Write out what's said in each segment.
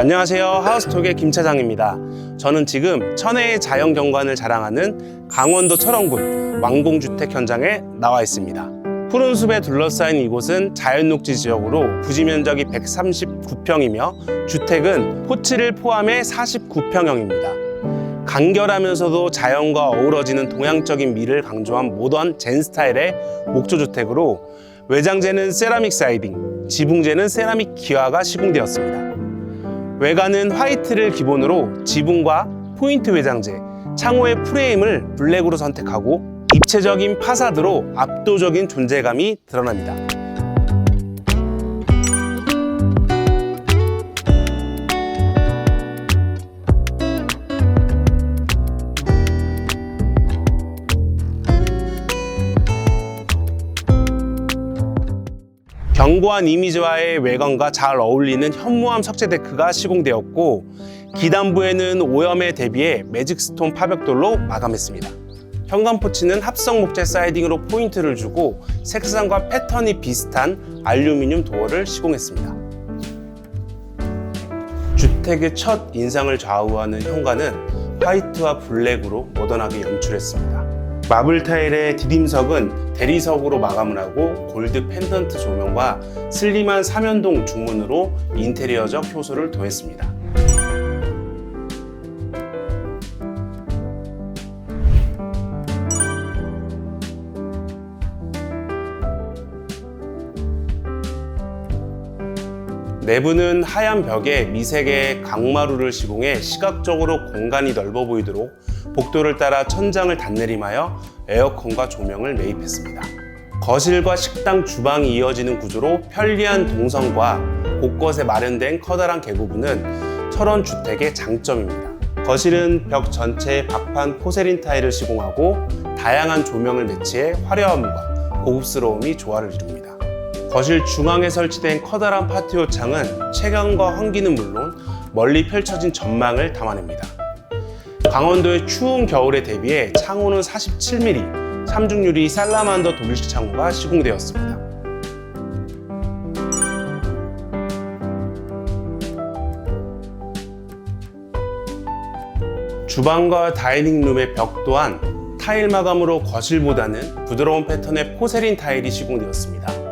안녕하세요. 하우스톡의 김 차장입니다. 저는 지금 천혜의 자연 경관을 자랑하는 강원도 철원군 왕공주택 현장에 나와 있습니다. 푸른 숲에 둘러싸인 이곳은 자연녹지 지역으로 부지 면적이 139평이며 주택은 포치를 포함해 49평형입니다. 간결하면서도 자연과 어우러지는 동양적인 미를 강조한 모던 젠 스타일의 목조 주택으로 외장재는 세라믹 사이딩, 지붕재는 세라믹 기와가 시공되었습니다. 외관은 화이트를 기본으로 지붕과 포인트 외장재, 창호의 프레임을 블랙으로 선택하고 입체적인 파사드로 압도적인 존재감이 드러납니다. 견고한 이미지와의 외관과 잘 어울리는 현무암 석재 데크가 시공되었고 기단부에는 오염에 대비해 매직스톤 파벽돌로 마감했습니다. 현관 포치는 합성 목재 사이딩으로 포인트를 주고 색상과 패턴이 비슷한 알루미늄 도어를 시공했습니다. 주택의 첫 인상을 좌우하는 현관은 화이트와 블랙으로 모던하게 연출했습니다. 마블 타일의 디딤석은 대리석으로 마감을 하고 골드 펜던트 조명과 슬림한 삼연동 중문으로 인테리어적 효소를 더했습니다. 내부는 하얀 벽에 미색의 강마루를 시공해 시각적으로 공간이 넓어 보이도록 복도를 따라 천장을 단내림하여 에어컨과 조명을 매입했습니다. 거실과 식당, 주방이 이어지는 구조로 편리한 동선과 곳곳에 마련된 커다란 개구부는 철원 주택의 장점입니다. 거실은 벽 전체에 박판 포세린 타일을 시공하고 다양한 조명을 배치해 화려함과 고급스러움이 조화를 이룹니다. 거실 중앙에 설치된 커다란 파티오 창은 채광과 환기는 물론 멀리 펼쳐진 전망을 담아냅니다. 강원도의 추운 겨울에 대비해 창호는 47mm, 삼중유리 살라만더 독일식 창호가 시공되었습니다. 주방과 다이닝룸의 벽 또한 타일 마감으로 거실보다는 부드러운 패턴의 포세린 타일이 시공되었습니다.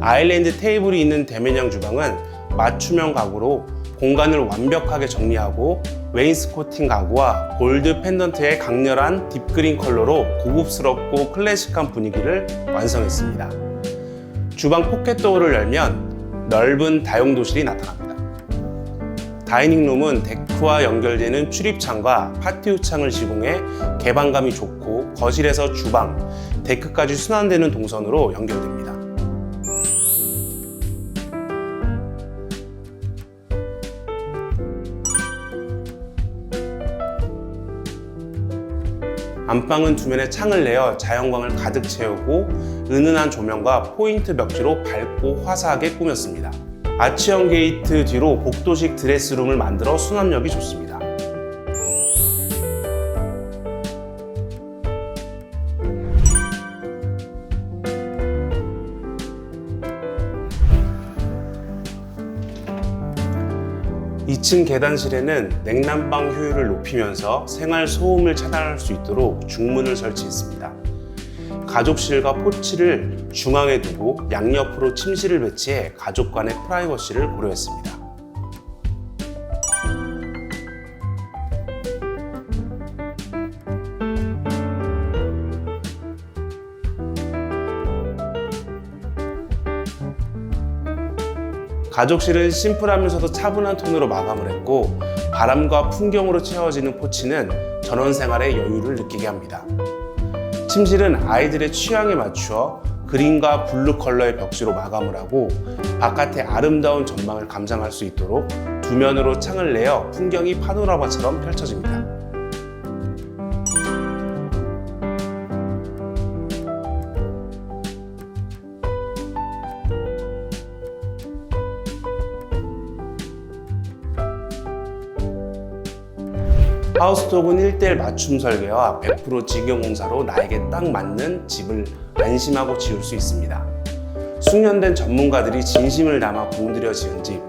아일랜드 테이블이 있는 대면형 주방은 맞춤형 가구로 공간을 완벽하게 정리하고 웨인스코팅 가구와 골드 펜던트의 강렬한 딥그린 컬러로 고급스럽고 클래식한 분위기를 완성했습니다. 주방 포켓 도어를 열면 넓은 다용도실이 나타납니다. 다이닝룸은 데크와 연결되는 출입창과 파티오 창을 시공해 개방감이 좋고 거실에서 주방, 데크까지 순환되는 동선으로 연결됩니다. 안방은 두 면에 창을 내어 자연광을 가득 채우고 은은한 조명과 포인트 벽지로 밝고 화사하게 꾸몄습니다. 아치형 게이트 뒤로 복도식 드레스룸을 만들어 수납력이 좋습니다. 이층 계단실에는 냉난방 효율을 높이면서 생활 소음을 차단할 수 있도록 중문을 설치했습니다. 가족실과 포치를 중앙에 두고 양옆으로 침실을 배치해 가족 간의 프라이버시를 고려했습니다. 가족실은 심플하면서도 차분한 톤으로 마감을 했고 바람과 풍경으로 채워지는 포치는 전원 생활의 여유를 느끼게 합니다. 침실은 아이들의 취향에 맞추어 그린과 블루 컬러의 벽지로 마감을 하고 바깥의 아름다운 전망을 감상할 수 있도록 두 면으로 창을 내어 풍경이 파노라마처럼 펼쳐집니다. 하우스톡은 1대1 맞춤 설계와 100% 직영 공사로 나에게 딱 맞는 집을 안심하고 지을 수 있습니다. 숙련된 전문가들이 진심을 담아 공들여 지은 집.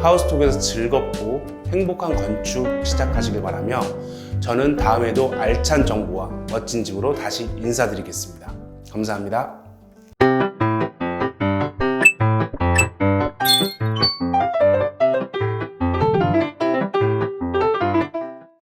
하우스톡에서 즐겁고 행복한 건축 시작하시길 바라며 저는 다음에도 알찬 정보와 멋진 집으로 다시 인사드리겠습니다. 감사합니다.